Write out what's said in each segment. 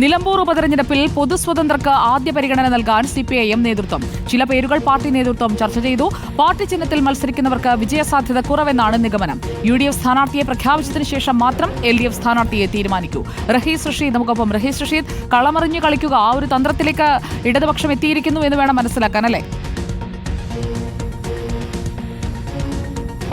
നിലമ്പൂർ ഉപതെരഞ്ഞെടുപ്പിൽ പൊതുസ്വതന്ത്രർക്ക് ആദ്യ പരിഗണന നൽകാൻ സി പി ഐ എം നേതൃത്വം. ചില പേരുകൾ പാർട്ടി നേതൃത്വം ചർച്ച ചെയ്തു. പാർട്ടി ചിഹ്നത്തിൽ മത്സരിക്കുന്നവർക്ക് വിജയസാധ്യത കുറവെന്നാണ് നിഗമനം. യു ഡി എഫ് സ്ഥാനാർത്ഥിയെ പ്രഖ്യാപിച്ചതിന് ശേഷം മാത്രം എൽ ഡി എഫ് സ്ഥാനാർത്ഥിയെ തീരുമാനിക്കൂ. റഹീസ് റഷീദ് നമുക്കൊപ്പം റഹീസ് റഷീദ്. കളമറിഞ്ഞു കളിക്കുക ആ ഒരു തന്ത്രത്തിലേക്ക് ഇടതുപക്ഷം എത്തിയിരിക്കുന്നു എന്ന് വേണം മനസ്സിലാക്കാൻ അല്ലേ?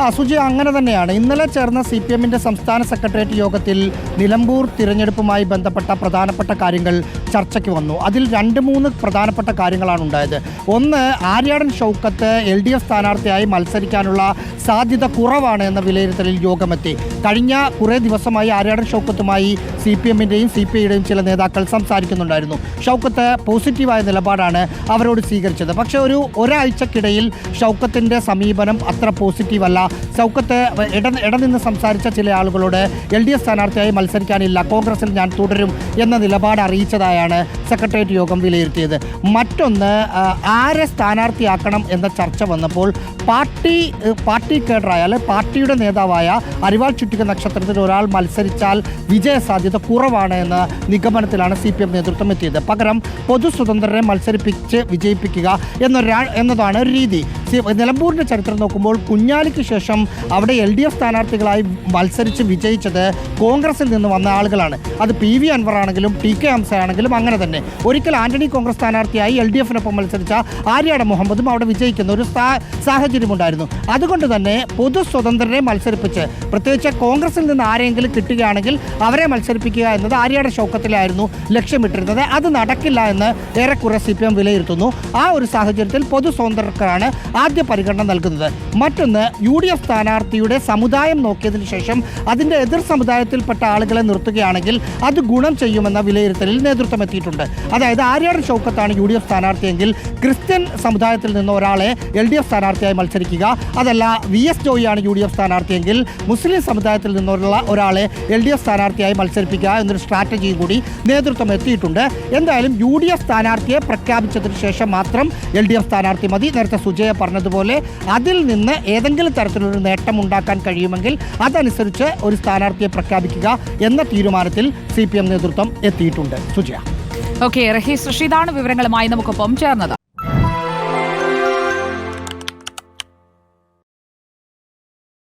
ആ സുജി അങ്ങനെ തന്നെയാണ്. ഇന്നലെ ചേർന്ന സി പി എമ്മിന്റെ സംസ്ഥാന സെക്രട്ടേറിയറ്റ് യോഗത്തിൽ നിലമ്പൂർ തിരഞ്ഞെടുപ്പുമായി ബന്ധപ്പെട്ട പ്രധാനപ്പെട്ട കാര്യങ്ങൾ ചർച്ചയ്ക്ക് വന്നു. അതിൽ രണ്ട് മൂന്ന് പ്രധാനപ്പെട്ട കാര്യങ്ങളാണ് ഉണ്ടായത്. ഒന്ന് Aryadan Shoukath L D F സ്ഥാനാർത്ഥിയായി മത്സരിക്കാനുള്ള സാധ്യത കുറവാണ് എന്ന വിലയിരുത്തലിൽ യോഗമെത്തി. കഴിഞ്ഞ കുറേ ദിവസമായി ആര്യാടൻ ഷൗക്കത്തുമായി സി പി എമ്മിന്റെയും സി പി ഐയുടെയും ചില നേതാക്കൾ സംസാരിക്കുന്നുണ്ടായിരുന്നു. ഷൗക്കത്ത് പോസിറ്റീവായ നിലപാടാണ് അവരോട് സ്വീകരിച്ചത്. പക്ഷേ ഒരു ഒരാഴ്ചക്കിടയിൽ ഷൗക്കത്തിന്റെ സമീപനം അത്ര പോസിറ്റീവ് അല്ല ഷൗക്കത്ത് ഇട ഇടനിന്ന് സംസാരിച്ച ചില ആളുകളോട് എൽ ഡി എഫ് സ്ഥാനാർത്ഥിയായി മത്സരിക്കാനില്ല കോൺഗ്രസിൽ ഞാൻ തുടരും എന്ന നിലപാട് അറിയിച്ചതായാണ് സെക്രട്ടേറിയറ്റ് യോഗം വിലയിരുത്തിയത്. മറ്റൊന്ന് ആരെ സ്ഥാനാർത്ഥിയാക്കണം എന്ന ചർച്ച വന്നപ്പോൾ പാർട്ടി പാർട്ടി കേഡറായ പാർട്ടിയുടെ നേതാവായ അരിവാൾ ചുറ്റിക നക്ഷത്രത്തിൽ ഒരാൾ മത്സരിച്ചാൽ വിജയ സാധ്യത കുറവാണ് എന്ന നിഗമനത്തിലാണ് സി പി എം നേതൃത്വം എത്തിയത്. പകരം പൊതു സ്വതന്ത്രരെ മത്സരിപ്പിച്ച് വിജയിപ്പിക്കുക എന്നൊരാ എന്നതാണ് രീതി. നിലമ്പൂരിന്റെ ചരിത്രം നോക്കുമ്പോൾ കുഞ്ഞാലിക്ക് ശേഷം അവിടെ എൽ ഡി എഫ് സ്ഥാനാർത്ഥികളായി മത്സരിച്ച് വിജയിച്ചത് കോൺഗ്രസിൽ നിന്ന് വന്ന ആളുകളാണ്. അത് പി വി അൻവർ ആണെങ്കിലും ടി കെ ഹംസ ആണെങ്കിലും അങ്ങനെ തന്നെ. ഒരിക്കൽ ആന്റണി കോൺഗ്രസ് സ്ഥാനാർത്ഥിയായി എൽ ഡി എഫിനൊപ്പം മത്സരിച്ച ആര്യാട മുഹമ്മദും അവിടെ വിജയിക്കുന്ന ഒരു സാഹചര്യമുണ്ടായിരുന്നു അതുകൊണ്ട് തന്നെ പൊതു സ്വതന്ത്രരെ മത്സരിപ്പിച്ച് പ്രത്യേകിച്ച് കോൺഗ്രസിൽ നിന്ന് ആരെങ്കിലും കിട്ടുകയാണെങ്കിൽ അവരെ മത്സരിപ്പിക്കുക എന്നത് ആര്യാട ശോക്കത്തിലായിരുന്നു ലക്ഷ്യമിട്ടിരുന്നത്. അത് നടക്കില്ല എന്ന് ഏറെക്കുറെ സി പി എം വിലയിരുത്തുന്നു. ആ ഒരു സാഹചര്യത്തിൽ പൊതു സ്വതന്ത്രർക്കാണ് ആദ്യ പരിഗണന നൽകുന്നത്. മറ്റൊന്ന് യു ഡി എഫ് സ്ഥാനാർത്ഥിയുടെ സമുദായം നോക്കിയതിന് ശേഷം അതിന്റെ എതിർ സമുദായത്തിൽപ്പെട്ട ആളുകളെ നിർത്തുകയാണെങ്കിൽ അത് ഗുണം ചെയ്യുമെന്ന വിലയിരുത്തലിൽ നേതൃത്വം എത്തിയിട്ടുണ്ട്. അതായത് ആര്യാടൻ ഷൗക്കത്താണ് യു ഡി എഫ് സ്ഥാനാർത്ഥിയെങ്കിൽ ക്രിസ്ത്യൻ സമുദായത്തിൽ നിന്ന് ഒരാളെ എൽ ഡി എഫ് സ്ഥാനാർത്ഥിയായി മത്സരിക്കുക. അതല്ല വി എസ് ജോയിയാണ് യു ഡി എഫ് സ്ഥാനാർത്ഥിയെങ്കിൽ മുസ്ലിം സമുദായത്തിൽ നിന്നുള്ള ഒരാളെ എൽ ഡി എഫ് സ്ഥാനാർത്ഥിയായി മത്സരിപ്പിക്കുക എന്നൊരു സ്ട്രാറ്റജിയും കൂടി നേതൃത്വം എത്തിയിട്ടുണ്ട്. എന്തായാലും യു ഡി എഫ് സ്ഥാനാർത്ഥിയെ പ്രഖ്യാപിച്ചതിന് ശേഷം മാത്രം എൽ ഡി എഫ് സ്ഥാനാർത്ഥി മതി. നേരത്തെ സുജയ പറഞ്ഞതുപോലെ അതിൽ നിന്ന് ഏതെങ്കിലും തരത്തിലൊരു നേട്ടം ഉണ്ടാക്കാൻ കഴിയുമെങ്കിൽ അതനുസരിച്ച് ഒരു സ്ഥാനാർത്ഥിയെ പ്രഖ്യാപിക്കുക എന്ന തീരുമാനത്തിൽ സി നേതൃത്വം എത്തിയിട്ടുണ്ട്. സുജയ. ഓക്കെ റഹീസ് റഷീദാണ് വിവരങ്ങളുമായി നമുക്കൊപ്പം ചേർന്നത്.